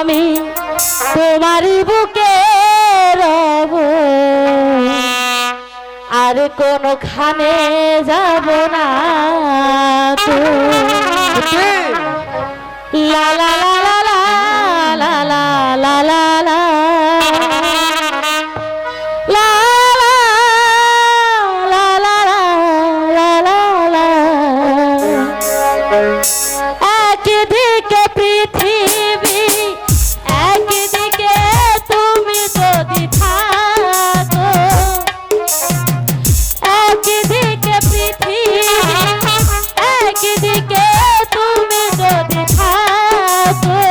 আমি তোমার বুকে রব। আর কোনখানে যাব না তো। লা লা লা Oh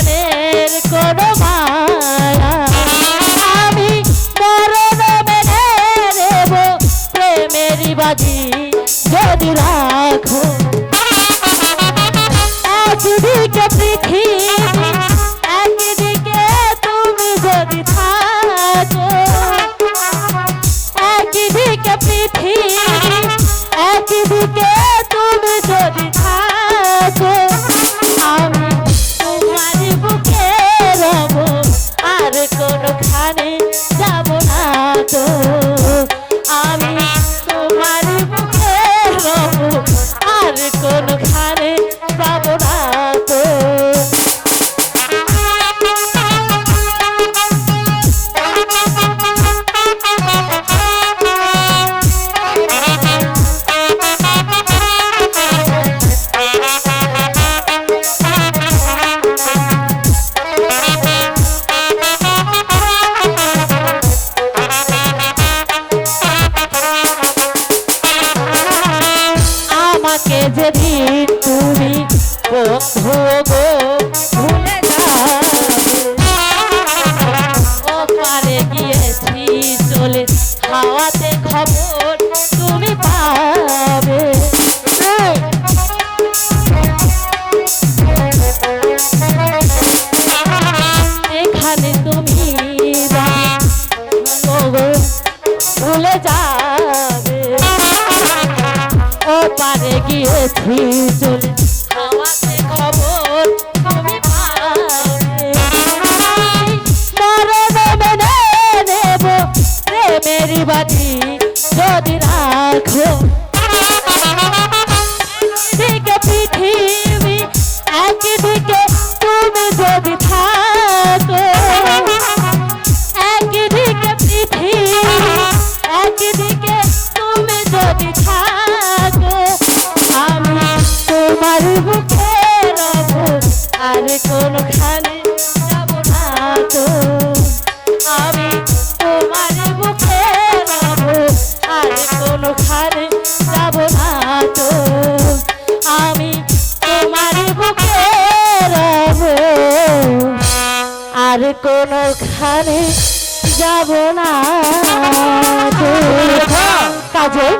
মদিরা भी বুকে রব আর কোনখানে যাব না। তো আমি তোমার বুকে রব আর যাব না আমি তোমার বুকে রব আর যাব না তো কাজল